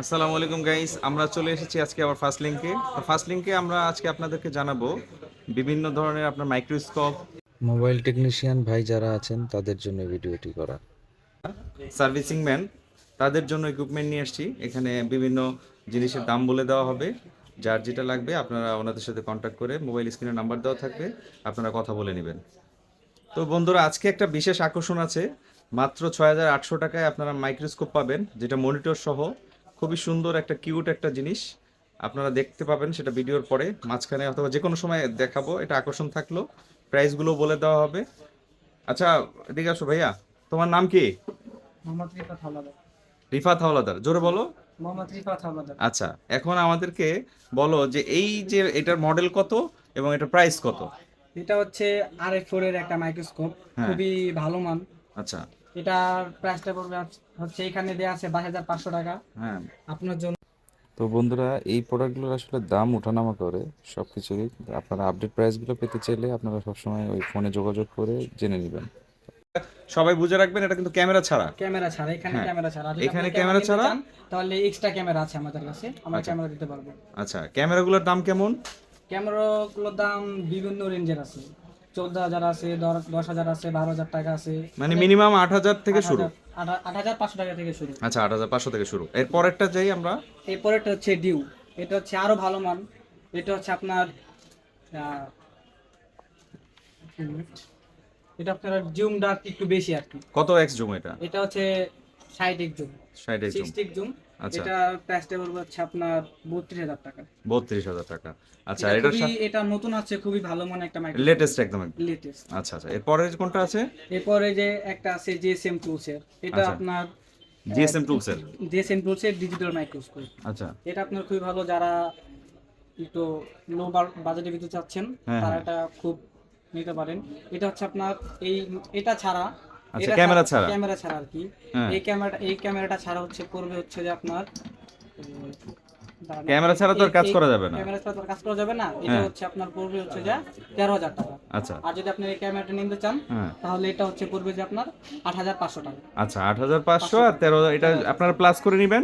আসসালামু আলাইকুম গাইস আমরা চলে এসেছি আজকে আবার ফার্স্ট লিঙ্কে তো ফার্স্ট লিঙ্কে আমরা আজকে আপনাদেরকে জানাব বিভিন্ন ধরনের আপনার মাইক্রোস্কোপ মোবাইল টেকনিশিয়ান ভাই যারা আছেন তাদের জন্য ভিডিওটি করা। সার্ভিসিং ম্যান তাদের জন্য ইকুইপমেন্ট নিয়ে আসছি। এখানে বিভিন্ন জিনিসের দাম বলে দেওয়া হবে। যার যেটা লাগবে আপনারা ওনাদের সাথে কন্ট্যাক্ট করে মোবাইল স্ক্রিনে নাম্বার দেওয়া থাকবে আপনারা কথা বলে নেবেন। তো বন্ধুরা আজকে একটা বিশেষ আকর্ষণ আছে। মাত্র ছয় হাজার আটশো টাকায় আপনারা মাইক্রোস্কোপ পাবেন যেটা মনিটর সহ খুবই সুন্দর একটা কিউট একটা জিনিস। আপনারা দেখতে পাবেন সেটা ভিডিওর পরে মাঝখানে অথবা যে কোনো সময় দেখাবো এটা আকর্ষণ থাকল। প্রাইসগুলো বলে দেওয়া হবে। আচ্ছা এদিকে আসো ভাইয়া তোমার নাম কি? মোহাম্মদ রিফাত হাওলাদার। রিফাত হাওলাদার জোরে বলো। মোহাম্মদ রিফাত হাওলাদার। আচ্ছা এখন আমাদেরকে বলো যে এই যে এটার মডেল কত এবং এটার প্রাইস কত? এটা হচ্ছে আর এফ এর একটা মাইক্রোস্কোপ হ্যাঁ। খুবই ভালো মান। আচ্ছা। এটার প্রাইসটা পড়বে হচ্ছে- এখানে দেওয়া আছে বাইশ হাজার পাঁচশো টাকা। হ্যাঁ। আপনার জন্য। তো বন্ধুরা এই প্রোডাক্টগুলোর আসলে দাম ওঠানামা করে সব কিছুরই আপনারা আপডেট প্রাইসগুলো পেতে চাইলে আপনারা সবসময় ওই ফোনে যোগাযোগ করে জেনে নেবেন। সবাই বুঝে রাখবেন এটা কিন্তু ক্যামেরা ছাড়া। ক্যামেরা ছাড়া এখানে। ক্যামেরা ছাড়া। এখানে ক্যামেরা ছাড়া? তাহলে এক্সট্রা ক্যামেরা আছে আমাদের কাছে। আমরা ক্যামেরা দিতে পারব। আচ্ছা ক্যামেরাগুলোর দাম কেমন? ক্যামেরাগুলোর দাম বিভিন্ন রেঞ্জের আছে। চোদ্দ হাজার আছে দশ- হাজার আছে বারো হাজার টাকা আছে। মানে মিনিমাম আট হাজার থেকে শুরু? আট- হাজার পাঁচশো টাকা থেকে শুরু। আচ্ছা আট হাজার পাঁচশো থেকে শুরু। এর পরেরটা যাই আমরা? এরপরেরটা হচ্ছে ডিউ এটা হচ্ছে আরও ভালো মান। এটা হচ্ছে আপনার এটা আপনার জুম ডার্ক একটু বেশি আর কি। কত এক্স জুম এটা? এটা হচ্ছে ষাট এক জুম ষাট এক্স জুম জুম আচ্ছা। এটা প্রাইসটা পড়বে হচ্ছে আপনার বত্রিশ হাজার টাকা। বত্রিশ হাজার টাকা। আচ্ছা এটা এটা নতুন আছে খুবই ভালো মানে একটা মাইক্রো লেটেস্ট একদম। লেটেস্ট আচ্ছা আচ্ছা। এরপরে কোনটা আছে? এরপরে যে একটা আছে জিএসএম টুলসের এটা আচ্ছা। আপনার জিএসএম টুলসের জিএসএম টুলসের ডিজিটাল মাইক্রোস্কোপ আচ্ছা। এটা আপনার খুবই ভালো যারা একটু লো বাজেটে ভিতরে চাচ্ছেন হ্যাঁ, তারা হ্যাঁ। এটা খুব নিতে পারেন। এটা হচ্ছে আপনার এই এটা ছাড়া আচ্ছা, ক্যামেরা ছাড়া? ক্যামেরা ছাড়া আর কি। হ্যাঁ। এই ক্যামেরাটা এই ক্যামেরাটা ছাড়া হচ্ছে পড়বে হচ্ছে যে আপনার ক্যামেরা ছাড়া তো আর কাজ করা যাবে না। ক্যামেরা ছাড়া তো কাজ করা যাবে না। এটা হ্যাঁ। হচ্ছে আপনার পড়বে হচ্ছে যে তেরো হাজার টাকা। আচ্ছা। আর যদি আপনি এই ক্যামেরাটা নিতে চান হ্যাঁ। তাহলে এটা হচ্ছে পড়বে যে আপনার আট হাজার পাঁচশো টাকা। আচ্ছা আট হাজার পাঁচশো আর তেরো এটা আপনারা প্লাস করে নেবেন।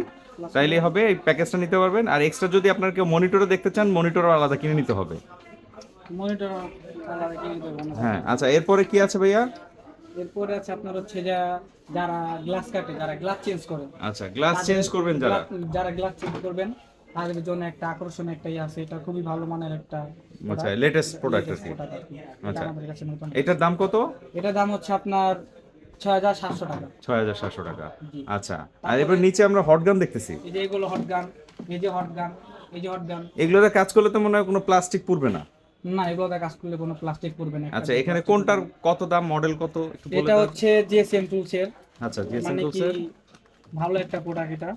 তাইলে হবে এই প্যাকেজটা নিতে পারবেন। আর এক্সট্রা যদি আপনার কেউ মনিটরে দেখতে চান মনিটরও আলাদা কিনে নিতে হবে। মনিটর আলাদা কিনে নিতে হবে হ্যাঁ আচ্ছা এরপরে কি আছে ভাইয়া? এরপরে আছে আপনার হচ্ছে যে যারা গ্লাস কাটে যারা গ্লাস চেঞ্জ করে। আচ্ছা গ্লাস চেঞ্জ করবেন যারা? যারা গ্লাস চেঞ্জ করবেন তাদের জন্য একটা আকর্ষণ একটা ইয়ে আছে এটা খুবই ভালো মানের একটা আচ্ছা লেটেস্ট প্রোডাক্ট। এটা আচ্ছা। এটার দাম কত? এটার দাম হচ্ছে আপনার ছয় হাজার সাতশো টাকা। ছয় হাজার সাতশো টাকা। আচ্ছা আর এবার নিচে আমরা হট গান দেখতেছি। এই যে এগুলো হট গান এই যে হট গান এই যে হট গান এগুলোতে কাজ করলে তো মনে হয় কোনো প্লাস্টিক পড়বে না। না এগুলোতে কাজ করলে কোনো প্লাস্টিক পড়বে না আচ্ছা এখানে কোনটার কত দাম মডেল কত একটু বলে এটা হচ্ছে জিএসএম টুলসের আচ্ছা জিএসএম মানে কি টুলসের ভালো একটা প্রোডাক্ট এটা।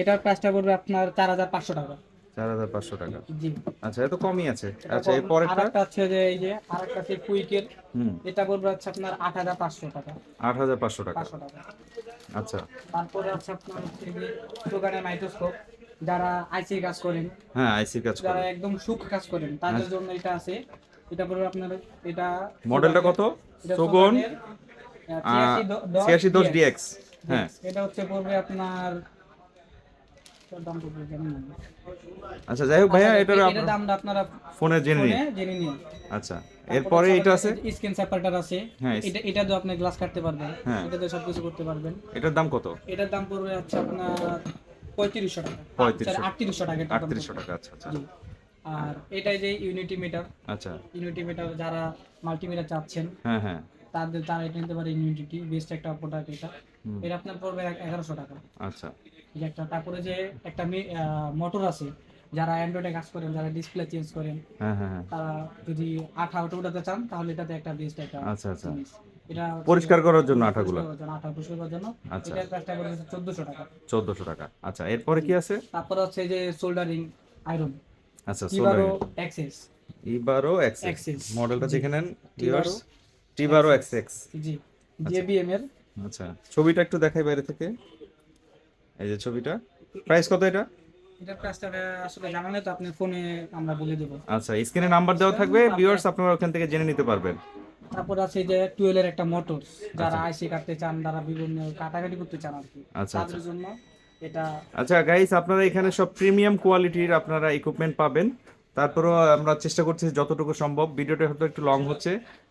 এটার প্রাইসটা পড়বে আপনার চার হাজার পাঁচশো টাকা। চার হাজার পাঁচশো টাকা। জি। আচ্ছা এত কমই আছে। আচ্ছা এর পরেরটা? আরেকটা হচ্ছে যে এই যে আরেকটা আছে কুইকের হুম। এটা পড়বে হচ্ছে আপনার আট হাজার পাঁচশো টাকা। আট হাজার পাঁচশো টাকা। পাঁচশো টাকা। আচ্ছা। তারপরে হচ্ছে আপনার হচ্ছে যে দোকানের মাইক্রোস্কোপ যারা আইসি কাজ করেন হ্যাঁ আইসি কাজ করেন। যারা একদম সুখ কাজ করেন তাদের আচ্ছা। জন্য এটা আছে। এটা পড়বে আপনার এটা মডেলটা কত? সোগন সোগানের, 86 দ- দশ ছিয়াশি দশ DX ডিএক্স হ্যাঁ। এটা হচ্ছে পড়বে আপনার। আচ্ছা যাই হোক ভাইয়া এটার এটার দামটা আপনারা ফোনে জেনে নিন। জেনে নিন। আচ্ছা এরপরে এটা আছে? স্ক্রিন সেপারেটর আছে। হ্যাঁ, এটা এটা দিয়ে আপনি গ্লাস কাটতে পারবেন। হ্যাঁ। এটা দিয়ে সবকিছু করতে পারবেন। এটার দাম কত? এটার দাম পড়বে হচ্ছে আপনার পঁয়ত্রিশশো টাকা। পঁয়ত্রিশশো। আটত্রিশশো টাকা আটত্রিশশো টাকা আচ্ছা আচ্ছা। আর এটাই যে ইউনিটি মিটার আচ্ছা। ইউনিটি মিটার যারা মাল্টিমিটার চাচ্ছেন হ্যাঁ হ্যাঁ। তাদের তারা এটা নিতে পারে ইউনিটি বেস্ট একটা প্রোডাক্ট এটা। এটা আপনার পড়বে এগারোশো টাকা। আচ্ছা। যে একটা তারপরে যে একটা মোটর আছে যারা অ্যান্ড্রয়েডে কাজ করেন যারা ডিসপ্লে চেঞ্জ করেন হ্যাঁ হ্যাঁ হ্যাঁ। তারা যদি আঠা ওটা উঠাতে চান তাহলে এটাতে একটা বেস্ট একটা আচ্ছা আচ্ছা। পরিষ্কার করার জন্য আঠাগুলো? পরিষ্কার করার জন্য আচ্ছা। এটার প্রাইসটা করে চোদ্দশো টাকা। আচ্ছা এরপরে কি আছে? তারপরে হচ্ছে যে সোল্ডারিং আইরন আচ্ছা কিবারো এক্সেস ইবারো এক্স Access। মডেলটা দেখে নেন টিবারো জি জেবিএম এর। আচ্ছা ছবিটা একটু দেখাই বাইরে থেকে। এই যে ছবিটা। প্রাইস কত এটা? এটার প্রাইসটা আসলে জানালে তো আপনি ফোনে আমরা বলে দেবো। আচ্ছা স্ক্রিনে নাম্বার দেওয়া থাকবে। ভিউয়ার্স আপনারা ওখান থেকে জেনে নিতে পারবেন। তারপর আছে যে টুয়েলের একটা মোটর যারা আইসি কাটতে চান যারা বিভিন্ন কাটাকাটি করতে চান আর কি। আচ্ছা, তাদের জন্য এটা আচ্ছা গাইস আপনারা এখানে সব প্রিমিয়াম কোয়ালিটির আপনারা ইকুইপমেন্ট পাবেন। তারপরেও আমরা চেষ্টা করছি যতটুকু সম্ভব। ভিডিওটা হয়তো একটু লং হচ্ছে।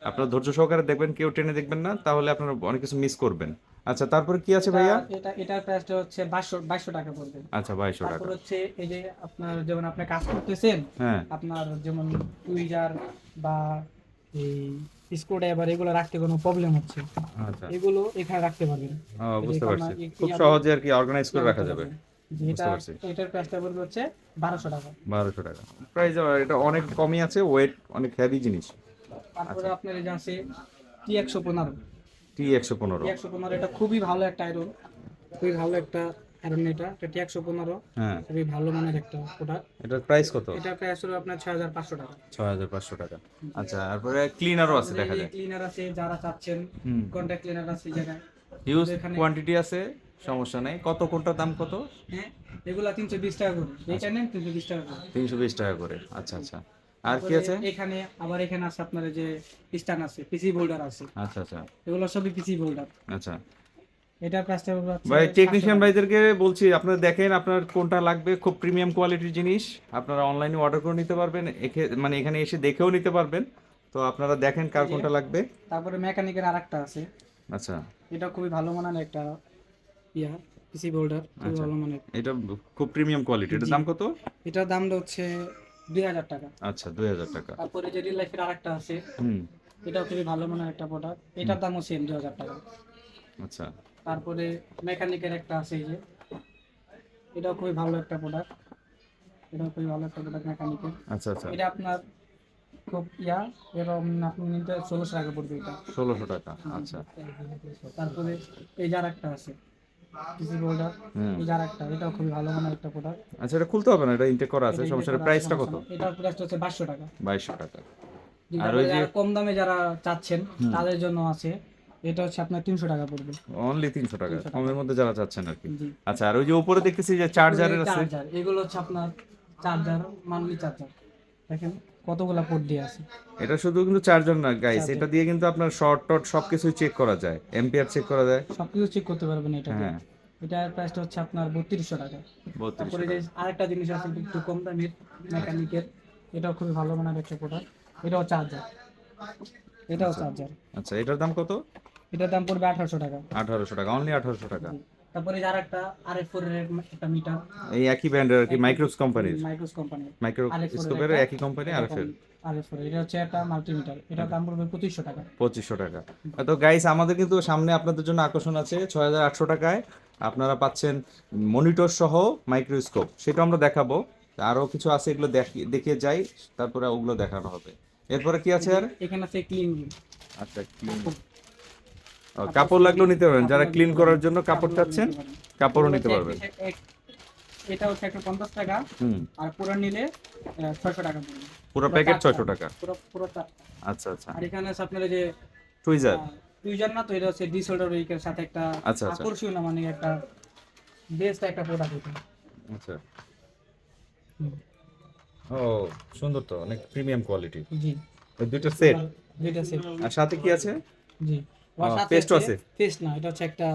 আপনারা ধৈর্য সহকারে দেখবেন কেউ টেনে দেখবেন না তাহলে আপনারা অনেক কিছু মিস করবেন। আচ্ছা তারপরে কি আছে ভাইয়া? এটা এটার প্রাইসটা হচ্ছে বাইশশো বাইশশো টাকা পড়বে। আচ্ছা বাইশশো টাকা। তারপর হচ্ছে এই যে আপনার যেমন আপনি কাজ করতেছেন হ্যাঁ। আপনার যেমন টুইজার বা এই স্ক্রু ড্রাইভার এগুলো রাখতে কোনো প্রবলেম হচ্ছে। আচ্ছা। এগুলো এখানে রাখতে পারবেন। ও, বুঝতে পারছি। খুব সহজে আর কি অর্গানাইজ করে রাখা যাবে। এটা এটার প্রাইসটা পড়বে হচ্ছে বারোশো টাকা। বারোশো টাকা। প্রাইস এটা অনেক কমই আছে ওয়েট অনেক হেভি জিনিস। তারপরে আপনার এই আছে টি একশো পনেরো। টি একশো পনেরো। টি একশো পনেরো এটা খুবই ভালো একটা আয়রন খুবই ভালো একটা আয়রন এটা এটা একশো পনেরো হ্যাঁ। খুবই ভালো মানের একটা প্রোডাক্ট এটার প্রাইস কত? এটা প্রাইস হলো আপনার ছয় হাজার পাঁচশো টাকা। ছয় হাজার পাঁচশো টাকা। আচ্ছা তারপরে ক্লিনারও আছে দেখা যায়। ক্লিনার আছে যারা চাচ্ছেন কন্ট্যাক্ট ক্লিনার আছে জায়গায়। হিউজ কোয়ান্টিটি আছে সমস্যা নেই। কত কোনটার দাম কত? হ্যাঁ এগুলা তিনশো বিশ টাকা করে। এইটা নেন তিনশো বিশ টাকা করে। তিনশো বিশ টাকা করে। আচ্ছা আচ্ছা। আর কি আছে? এখানে আবার এখানে আছে আপনার যে স্ট্যান্ড আছে পিসি বোল্ডার আছে। আচ্ছা আচ্ছা। এগুলো সবই পিসি বোল্ডার আচ্ছা। এটার প্রাইসটা ভাই টেকনিশিয়ান ভাইদেরকে বলছি আপনারা দেখেন আপনার কোনটা লাগবে খুব প্রিমিয়াম কোয়ালিটির জিনিস। আপনারা অনলাইনে অর্ডার করে নিতে পারবেন এখে- মানে এখানে এসে দেখেও নিতে পারবেন। তো আপনারা দেখেন কার কোনটা লাগবে। তারপরে মেকানিকের আরেকটা আছে। আচ্ছা। এটা খুবই ভালো মানের একটা ইয়া পিসি বোল্ডার খুবই আচ্ছা। ভালো মানের। এটা খুব প্রিমিয়াম কোয়ালিটি এটার দাম কত? এটার দামটা হচ্ছে দুই হাজার টাকা। আচ্ছা দুই হাজার টাকা। তারপরে যে রিল লাইফের আরেকটা আছে হুম। এটাও খুবই ভালো মানের একটা প্রোডাক্ট এটার দামও সেম দুই হাজার টাকা। আচ্ছা। তারপরে মেকানিকের একটা আছে এই যে। এটাও খুবই ভালো একটা প্রোডাক্ট এটাও খুবই ভালো একটা প্রোডাক্ট মেকানিকের। আচ্ছা আচ্ছা। এটা আপনার খুব ইয়া এরকম আপনি নিতে ষোলোশো টাকা পড়বে এটা। ষোলোশো টাকা আচ্ছা। তারপরে এই যার একটা আছে পিসি বোল্ডার এই যার একটা এটাও খুবই ভালো মানের একটা প্রোডাক্ট আচ্ছা এটা খুলতে হবে না? এটা ইনটেক করা আছে। সমস্যা নেই প্রাইসটা কত? এটার প্রাইসটা হচ্ছে বাইশশো টাকা। বাইশশো টাকা। আর ওই যে- কম দামে যারা চাচ্ছেন তাদের জন্য আছে। এটা হচ্ছে আপনার তিনশো টাকা পড়বে। অনলি তিনশো টাকা। কমের মধ্যে যারা চাচ্ছেন আর কি। আচ্ছা আর ওই যে উপরে দেখতেছি যে চার্জারের আছে। চার্জার এগুলো হচ্ছে আপনার চার্জার মানলি চার্জার দেখেন কতগুলা পোর্ট দিয়ে আছে। এটা শুধু কিন্তু চার্জার না গাইস এটা দিয়ে কিন্তু আপনার শর্ট টট সবকিছুই চেক করা যায় এম্পিয়ার চেক করা যায়। সবকিছু চেক করতে পারবেন এটা। হ্যাঁ। এটার প্রাইসটা হচ্ছে আপনার বত্রিশশো টাকা। তারপরে যে আরেকটা জিনিস আছে একটু কম দামের মেকানিকের এটাও খুবই ভালো মানের একটা প্রোডাক্ট এটাও চার্জার এটাও চার্জার আচ্ছা এটার দাম কত? এটার দাম পড়বে আঠারোশো টাকা। আঠারোশো টাকা অনলি আঠারোশো টাকা। তারপরে যার একটা আর এফ ফোর এর একটা মিটার এই একই ব্র্যান্ডের আর কি মাইক্রোস কোম্পানির মাইক্রোস কোম্পানির মাইক্রোস্কোপের একই কোম্পানি আর এফ ফোর এটা হচ্ছে একটা মাল্টিমিটার এটার দাম পড়বে পঁচিশশো টাকা। পঁচিশশো টাকা। তো গাইস আমাদের কিন্তু সামনে আপনাদের জন্য আকর্ষণ আছে ছয় হাজার আটশো টাকায়। আপনারা পাচ্ছেন মনিটর সহ মাইক্রোস্কোপ সেটা আমরা দেখাবো। আরও কিছু আছে এগুলো দেখি- দেখিয়ে যাই। তারপরে ওগুলো দেখানো হবে। এরপরে কি আছে আর? এখানে আছে ক্লিন আচ্ছা ক্লিন কাপড় লাগলেও নিতে পারবেন। যারা ক্লিন করার জন্য কাপড় চাচ্ছেন কাপড়ও নিতে পারবেন। এটা হচ্ছে একটা পঞ্চাশ টাকা। আর পুরো নিলে ছয়শো টাকা পুরো প্যাকেট ছয়শো টাকা? পুরো পুরো আচ্ছা আচ্ছা। আর এখানে আছে আপনার যে টুইজার টুইজার না তো এটা হচ্ছে ডিসঅর্ডার উইকের সাথে একটা আচ্ছা, আচ্ছা। মানে একটা বেস্ট একটা প্রোডাক্ট এটা। আচ্ছা। ও সুন্দর তো অনেক প্রিমিয়াম কোয়ালিটি জি। ওই দুটো সেট যেটা সেট আর সাথে কি আছে? জি। ও আছে? পেস্ট না এটা হচ্ছে একটা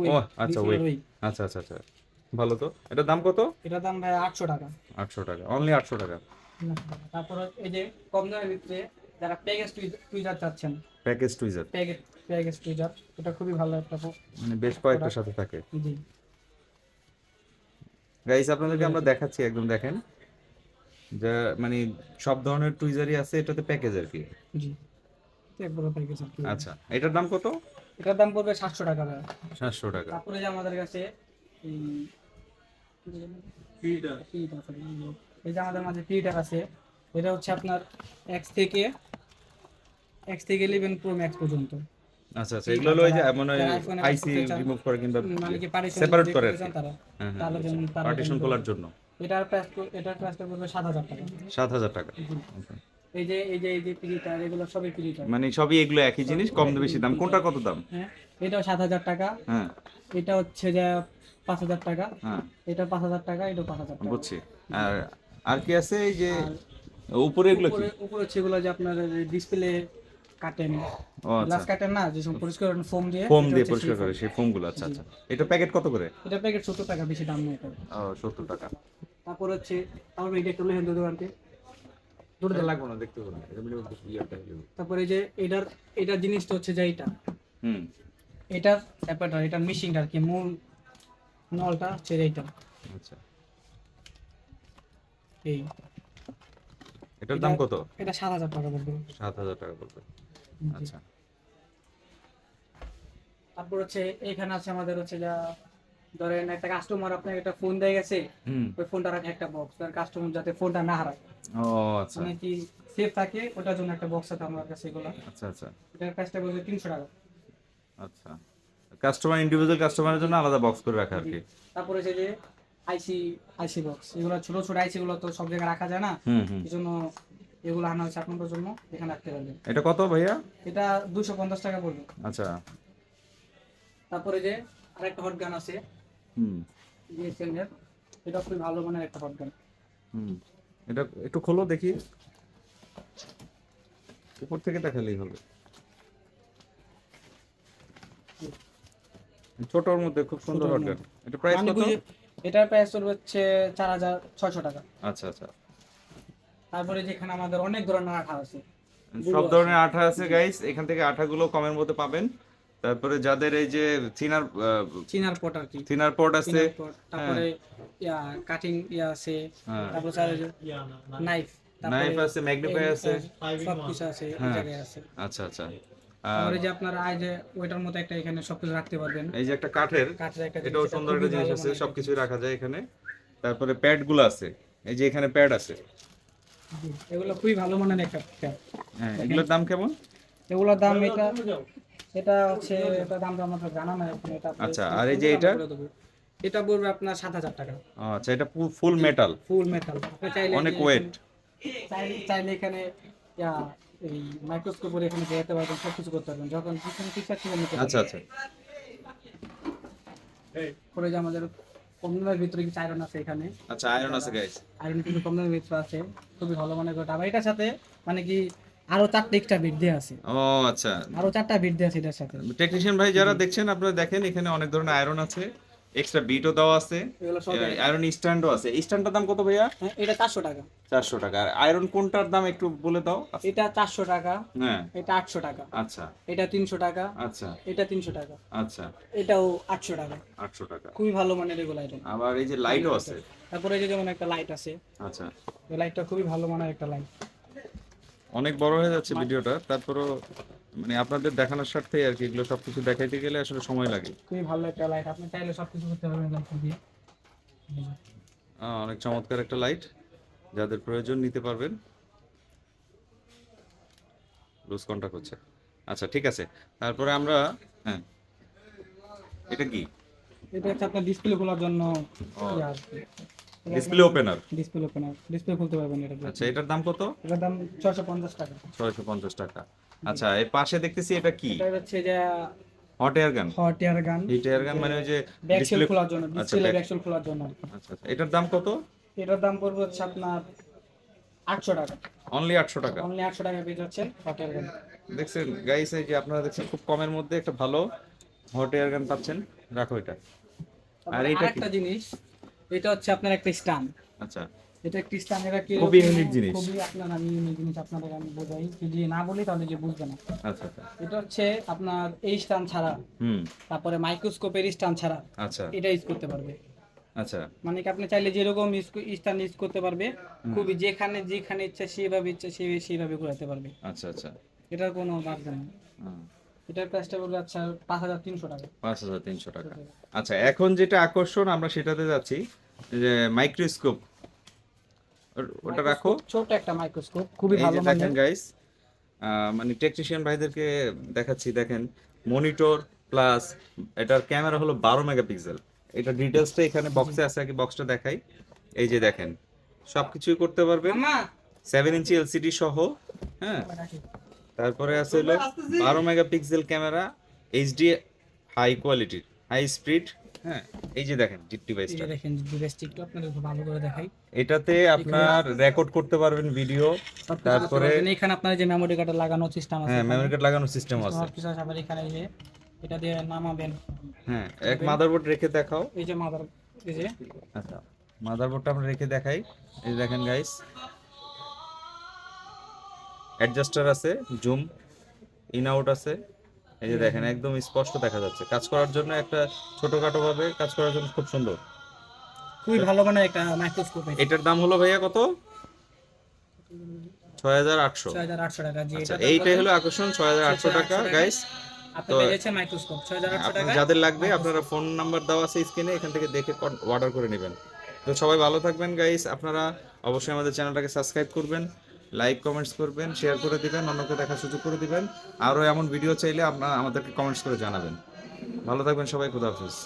ও আচ্ছা ওই আচ্ছা আচ্ছা আচ্ছা। ভালো তো। এটার দাম কত? এটার দাম ভাই আটশো টাকা। আটশো টাকা অনলি আটশো টাকা। তারপরে এই যে কম দামের ভিতরে যারা প্যাকেজ টুইজার চাচ্ছেন package tweezer package package tweezer এটা খুবই ভালো একটা মানে বেশ কয়েকটার সাথে থাকে। জি। গাইস আপনাদেরকে আমরা দেখাচ্ছি একদম দেখেন। যা মানে সব ধরনের টুইজারই আছে এটাতে প্যাকেজ আর কি। জি। প্যাকেজ আচ্ছা এটার দাম কত? এটার দাম পড়বে সাতশো টাকা সাতশো টাকা। তারপরে যে আমাদের কাছে এই যে আমাদের মাঝে ফিল্টার আছে এটা হচ্ছে আপনার এক্স থেকে এক্স থেকে ইলেভেন প্রো ম্যাক্স পর্যন্ত। আচ্ছা আচ্ছা এগুলো হলো যে মনে হয় আইসি রিমুভ করে কিংবা মানে সেপারেট করে। তারা হ্যাঁ পার্টিশন জন্য। এটার প্রাইস এটার পড়বে টাকা। সাত হাজার টাকা। এই যে এই যে এই যে ফিল্টার এগুলো সবই ফিল্টার মানে সবই এগুলো একই জিনিস কম বেশি দাম। কোনটা কত দাম? হ্যাঁ এটাও সাত হাজার টাকা। হ্যাঁ। এটা হচ্ছে যে পাঁচ হাজার টাকা। হ্যাঁ। এটা পাঁচ হাজার টাকা এটা পাঁচ হাজার টাকা। বুঝছি। আর আর কি আছে এই যে উপরে এগুলো কি? উপরে হচ্ছে এগুলো যে আপনার ডিসপ্লে কাটেন ও আচ্ছা। গ্লাস কাটেন না যে পরিষ্কার করেন ফোম দিয়ে ফোম দিয়ে পরিষ্কার করে। সেই ফোমগুলো আচ্ছা আচ্ছা। এটা প্যাকেট কত করে? এটা প্যাকেট সত্তর টাকা বেশি দাম নেই এটা ও সত্তর টাকা। তারপর হচ্ছে তারপর এটা একটু লেহেন দোকানতে লাগবে না দেখতে এটা ইয়ারটা তারপরে যে এটার এটার জিনিসটা হচ্ছে যে এইটা। হুম। এটার ব্যাপারটা এটার মিশিংটা আর কি মূল নলটা হচ্ছে এইটা। আচ্ছা। এই। এটার দাম কত? এটা সাত হাজার টাকা পড়বে। সাত হাজার টাকা পড়বে। আচ্ছা। তারপর হচ্ছে এখানে আছে আমাদের হচ্ছে যা ধরেন একটা কাস্টমার আপনাকে একটা ফোন দিয়ে গেছে ওই ফোনটা রাখে একটা বক্স তার কাস্টমার যাতে ফোনটা না হারায়। ও আচ্ছা। মানে কি সেফ থাকে ওটার জন্য একটা বক্স আছে আমার কাছে এগুলো। আচ্ছা আচ্ছা। এটার প্রাইসটা বলবে তিনশো টাকা। আচ্ছা। কাস্টমার ইন্ডিভিজুয়াল কাস্টমারের জন্য আলাদা বক্স করে রাখা আর কি। তারপরে যে আইসি আইসি বক্স এগুলো ছোট ছোট আইসি গুলো তো সব জায়গায় রাখা যায় না। এই জন্য এগুলো আনা হয়েছে আপনাদের জন্য এখানে রাখতে পারবেন। এটা কত ভাইয়া? এটা দুশো পঞ্চাশ টাকা পড়বে। আচ্ছা। তারপরে যে আরেকটা হট গান আছে হুম। এর এটা খুবই ভালো মানের একটা হট গান। হুম। এটা একটু খোলো দেখি। উপর থেকে দেখালেই হবে। ছোটর মধ্যে খুব সুন্দর হটগান এটা প্রাইস কত? এটার প্রাইস পড়বে হচ্ছে চার হাজার ছয়শো টাকা। আচ্ছা আচ্ছা। তারপরে যেখানে আমাদের অনেক ধরনের আঠা আছে। সব ধরনের আঠা আছে গাইস এখান থেকে আঠাগুলো কমের মধ্যে পাবেন। তারপরে যাদের এই যে থিনার চিনার পট আর কি। থিনার পট আছে তারপরে ইয়া কাটিং ইয়া আছে হ্যাঁ। তারপরে স্যার নাইফ নাইফ আছে ম্যাগনিফাই আছে। সব কিছু আছে এই হ্যাঁ। জায়গায় আছে। আচ্ছা আচ্ছা। আর তারপরে যে আপনারা আয় যে ওইটার মতো একটা এখানে সবকিছু রাখতে পারবেন। এই যে একটা কাঠের কাঠের একটা এটাও সুন্দর একটা জিনিস আছে মানের সবকিছুই রাখা যায় এখানে। তারপরে প্যাডগুলো আছে এই যে এখানে প্যাড আছে। এগুলো খুবই ভালো মানের একটা হ্যাঁ এগুলোর দাম কেমন? এগুলোর দাম এটা এটা হচ্ছে এটা দাম তো আমাদের জানা নাই এখন এটা আচ্ছা, আর এই যে এটা? এটা পড়বে আপনার সাত হাজার টাকা। আচ্ছা এটা ফুল মেটাল ফুল মেটাল আপনি চাইলে অনেক ওয়েট চাইলে চাইলে এখানে ইয়া, এই মাইক্রোস্কোপের এখানে যেতে পারবেন সব কিছু করতে পারবেন। যখন পিকচার থেকে নিতে আচ্ছা আচ্ছা। পরে যে আমাদের কম দামের ভিতরে কিছু আয়রন আছে এখানে? আচ্ছা আয়রন আছে গাইস আয়রন কিছু কম দামের ভিতরে আছে খুবই ভালো মনে করে আবার এটার সাথে মানে কি আরও চারটে এক্সট্রা বিট দেওয়া আছে। ও আচ্ছা। আরও চারটা বিট দেওয়া আছে এটার সাথে। টেকনিশিয়ান ভাই যারা দেখছেন আপনারা দেখেন এখানে অনেক ধরনের আয়রন আছে এক্সট্রা বিটও দেওয়া আছে আয়রন স্ট্যান্ডও আছে। স্ট্যান্ডটার দাম কত ভাইয়া? হ্যাঁ, এটা চারশো টাকা। চারশো টাকা। আর আয়রন কোনটার দাম একটু বলে দাও? এটা চারশো টাকা। হ্যাঁ। এটা আটশো টাকা। আচ্ছা। এটা তিনশো টাকা। আচ্ছা। এটা তিনশো টাকা। আচ্ছা। এটাও আটশো টাকা। আটশো টাকা। খুবই ভালো মানের এগুলো আইটেম আবার এই যে লাইটও আছে। তারপরে এই যে যেমন একটা লাইট আছে। আচ্ছা। এই লাইটটা খুবই ভালো মানের একটা লাইট অনেক বড় হয়ে যাচ্ছে ভিডিওটা তারপরও মানে আপনাদের দেখানোর স্বার্থে আর কি এগুলো সবকিছু দেখাইতে গেলে আসলে সময় লাগে। খুবই ভালো একটা লাইট আপনি চাইলে সব কিছু করতে পারবেন লাইট দিয়ে। অনেক চমৎকার একটা লাইট যাদের প্রয়োজন নিতে পারবেন। লুজ কন্টাক্ট হচ্ছে। আচ্ছা ঠিক আছে। তারপরে আমরা হ্যাঁ। এটা কি? এটা হচ্ছে আপনার ডিসপ্লে খোলার জন্য display opener display opener display খুলতে পারবেন এটা আচ্ছা এটার দাম কত? এটার দাম ছশো পঞ্চাশ টাকা। ছয়শো পঞ্চাশ টাকা। আচ্ছা এর পাশে দেখতেছি এটা কি? এটা হচ্ছে যে hot air gun hot air gun heat air gun মানে ওই যে ব্যাকসেল ডিসপ্লে খোলার জন্য আচ্ছা, ডিসপ্লে back- ব্যাকসেল খোলার জন্য। আচ্ছা আচ্ছা। এটার দাম কত? এটার দাম পড়বে হচ্ছে আপনার আটশো টাকা। অনলি আটশো টাকা? অনলি আটশো টাকা পেয়ে যাচ্ছে হট এয়ার গান দেখছেন গাইস এই যে আপনারা দেখছেন খুব কমের মধ্যে একটা ভালো হট এয়ার গান পাচ্ছেন। রাখো এটা। আর এটা একটা জিনিস এটা হচ্ছে আপনার একটা স্টান আচ্ছা। এটা একটা স্টান এটা কি খুবই unique জিনিস। খুবই আপনার আমি ইউনিক জিনিস আপনাদের আমি বোঝাই। যদি না বলি তাহলে যে বুঝবে না। আচ্ছা আচ্ছা। এটা হচ্ছে আপনার এই স্টান ছাড়া। হুম। তারপরে মাইক্রোস্কোপের স্টান ছাড়া। আচ্ছা। এটা ইউজ করতে পারবে। আচ্ছা। মানে কি আপনি চাইলে যেরকম স্টান ইউজ করতে পারবে খুবই যেখানে যেখানে ইচ্ছা সেভাবে ইচ্ছা সেভাবে সেইভাবে ঘোরাতে পারবে। আচ্ছা আচ্ছা। এটার কোনো বাধা নেই। এটার প্রাইসটা বলবে আচ্ছা পাঁচ হাজার তিনশো টাকা। পাঁচ হাজার তিনশো টাকা। আচ্ছা এখন যেটা আকর্ষণ আমরা সেটাতে যাচ্ছি। যে মাইক্রোস্কোপ ওটা রাখো। ছোট একটা মাইক্রোস্কোপ খুবই ভালো দেখেন গাইস মানে টেকনিশিয়ান ভাইদেরকে দেখাচ্ছি দেখেন মনিটর প্লাস এটার ক্যামেরা হলো বারো মেগাপিক্সেল এটা ডিটেলসটা এখানে বক্সে আছে আগে বক্সটা দেখাই। এই যে দেখেন সবকিছুই করতে পারবেন। সেভেন ইঞ্চি এলসিডি সহ হ্যাঁ? তারপরে আছে হলো বারো মেগাপিক্সেল ক্যামেরা এইচডি হাই কোয়ালিটির হাই স্পিড হ্যাঁ এই যে দেখেন এই ডিভাইসটা দেখেন ডিভাইসটি একটু আপনাদের খুব ভালো করে দেখাই। এটাতে আপনার রেকর্ড করতে পারবেন ভিডিও তারপরে এখানে আপনার যে মেমোরি কার্ড লাগানোর সিস্টেম আছে হ্যাঁ মেমোরি কার্ড লাগানোর সিস্টেম আছে। সব কিছু আবার এখানে এই যে এটা দিয়ে নামাবেন। হ্যাঁ এক মাদারবোর্ড রেখে দেখাও। এই যে মাদার এই যে আচ্ছা মাদারবোর্ডটা আমরা রেখে দেখাই। এই দেখেন গাইস অ্যাডজাস্টার আছে জুম ইন আউট আছে। এই যে দেখেন একদম স্পষ্ট দেখা যাচ্ছে। কাজ করার জন্য একটা ছোটখাটো ভাবে কাজ করার জন্য খুব সুন্দর। খুবই ভালো মানে একটা মাইক্রোস্কোপ এটার দাম হলো ভাইয়া কত? ছয় হাজার আটশো। টাকা আচ্ছা এইটাই হলো আকর্ষণ ছয় হাজার আটশো টাকা গাইস টাকা। যাদের লাগবে আপনারা ফোন নাম্বার দেওয়া আছে স্ক্রিনে এখান থেকে দেখে অর্ডার করে নেবেন। তো সবাই ভালো থাকবেন গাইস আপনারা অবশ্যই আমাদের চ্যানেলটাকে সাবস্ক্রাইব করবেন। লাইক কমেন্টস করবেন শেয়ার করে দিবেন, অন্যকে দেখার সুযোগ করে দিবেন। আরও এমন ভিডিও চাইলে আপনারা আমাদেরকে কমেন্টস করে জানাবেন। ভালো থাকবেন সবাই খুদাহাফিজ